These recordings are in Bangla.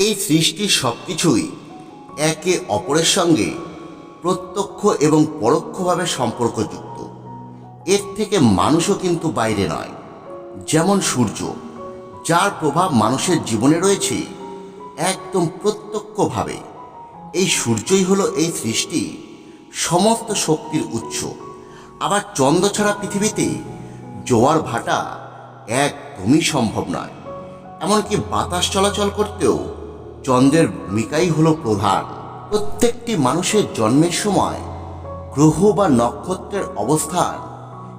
এই সৃষ্টির সব কিছুই একে অপরের সঙ্গে প্রত্যক্ষ এবং পরোক্ষভাবে সম্পর্কযুক্ত। এর থেকে মানুষও কিন্তু বাইরে নয়। যেমন সূর্য, যার প্রভাব মানুষের জীবনে রয়েছে একদম প্রত্যক্ষভাবে। এই সূর্যই হলো এই সৃষ্টি, সমস্ত শক্তির উৎস। আবার চন্দ্র ছাড়া পৃথিবীতে জোয়ার ভাটা একদমই সম্ভব নয়। এমনকি বাতাস চলাচল করতেও চন্দ্রের ভূমিকাই হলো প্রধান। প্রত্যেকটি মানুষের জন্মের সময় গ্রহ বা নক্ষত্রের অবস্থান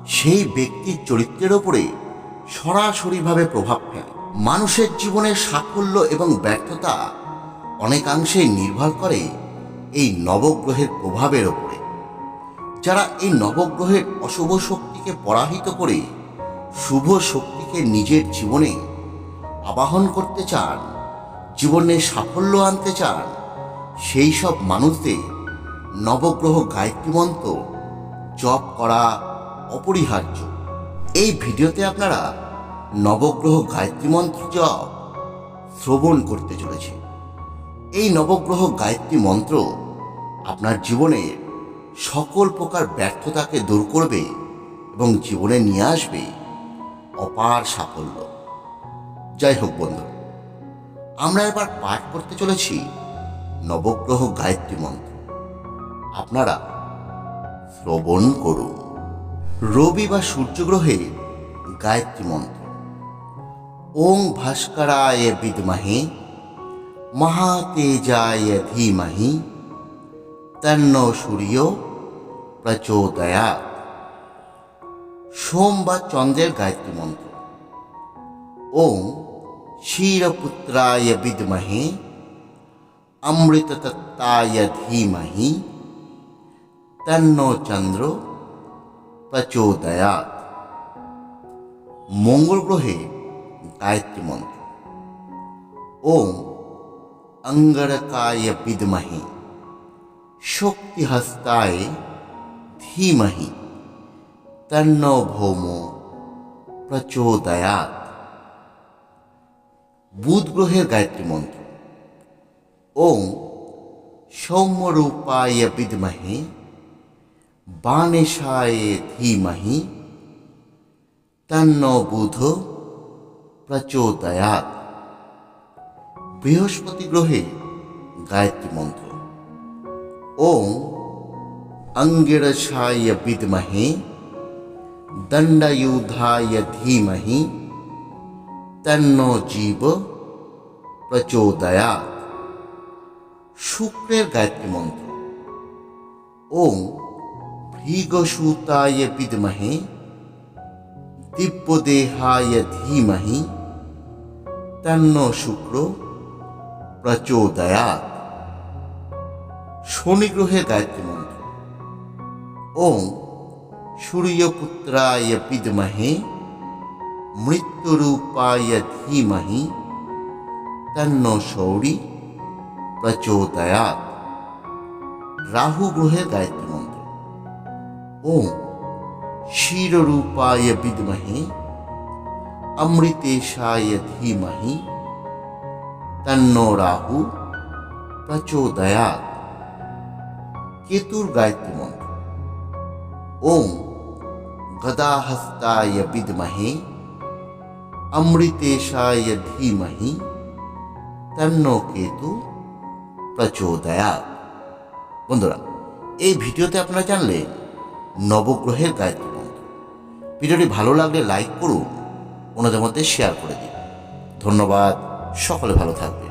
সেই ব্যক্তির চরিত্রের ওপরে সরাসরিভাবে প্রভাব ফেলে। মানুষের জীবনের সাফল্য এবং ব্যর্থতা অনেকাংশেই নির্ভর করে এই নবগ্রহের প্রভাবের ওপরে। যারা এই নবগ্রহের অশুভ শক্তিকে পরাহিত করে শুভ শক্তিকে নিজের জীবনে আবাহন করতে চান জীবনে সাফল্য আনতে চান, সেই সব মানুষদের নবগ্রহ গায়ত্রী মন্ত্র জপ করা অপরিহার্য। এই ভিডিওতে আপনারা নবগ্রহ গায়ত্রী মন্ত্র জপ শ্রবণ করতে চলেছে। এই নবগ্রহ গায়ত্রী মন্ত্র আপনার জীবনের সকল প্রকার ব্যর্থতাকে দূর করবে এবং জীবনে নিয়ে আসবে অপার সাফল্য। যাই হোক বন্ধু আমরা এবার পাঠ করতে চলেছি নবগ্রহ গায়ত্রী মন্ত্র। আপনারা শ্রবণ করুন। রবি বা সূর্যগ্রহের গায়ত্রী মন্ত্র। ওং ভাস্করায় বিদ্মহে, মহাতেজায় ধীমহি, তন্ন সূর্য প্রচোদয়াৎ। সোম বা চন্দ্রের গায়ত্রী মন্ত্র। ওং क्षीरपुत्राय विद्महे अमृततत्ताय धीमहि तन्नो চন্দ্র প্রচোদয়াৎ মঙ্গল গ্রহে গায়ত্রী মন্ত্র ওং অঙ্গরকায় বিদ্মহে শক্তিহস্তায় ধীমহি তন্ন ভৌম প্রচোদয়াৎ বুধ গ্রহের গায়ত্রী মন্ত্র। ওং সৌম্যরূপায় বিদ্মহে বাণেশায় ধীমহি, তন্ন বুধ প্রচোদয়াৎ। বৃহস্পতি গ্রহে গায়ত্রী মন্ত্র। ওং অঙ্গিরসায় বিদ্মহে, দণ্ডায়ুধায় ধীমহি তন্ন জীব প্রচোদয়াৎ। শুক্রের গায়ত্রী মন্ত্র। ওং ভৃগসূতায় বিদ্মহে, দিব্যদেহায় ধীমহি। তন্ন শুক্র প্রচোদয়াৎ। শনি গ্রহের গায়ত্রী মন্ত্র। ওং সূর্যপুত্রায় বিদ্মহে মৃত্যুরূপায় ধীমহি তন্ন শৌরি প্রচোদয়াৎ রাহু গ্রহের গায়ত্রী মন্ত্র ওম ক্ষীররূপায় বিদ্মহে অমৃতেশায় ধীমহি তন্ন রাহু প্রচোদয়াৎ কেতুর গায়ত্রী মন্ত্র ওম গদাহস্তায় অমৃতেশায় ধীমহি তন্ন কেতু প্রচোদয়া বন্ধুরা, এই ভিডিওতে আপনারা জানলেন নবগ্রহের গায়ত্রী মন্ত্র ভিডিওটি ভালো লাগলে লাইক করুন ওনাদের মধ্যে শেয়ার করে দিন। ধন্যবাদ, সকলে ভালো থাকবে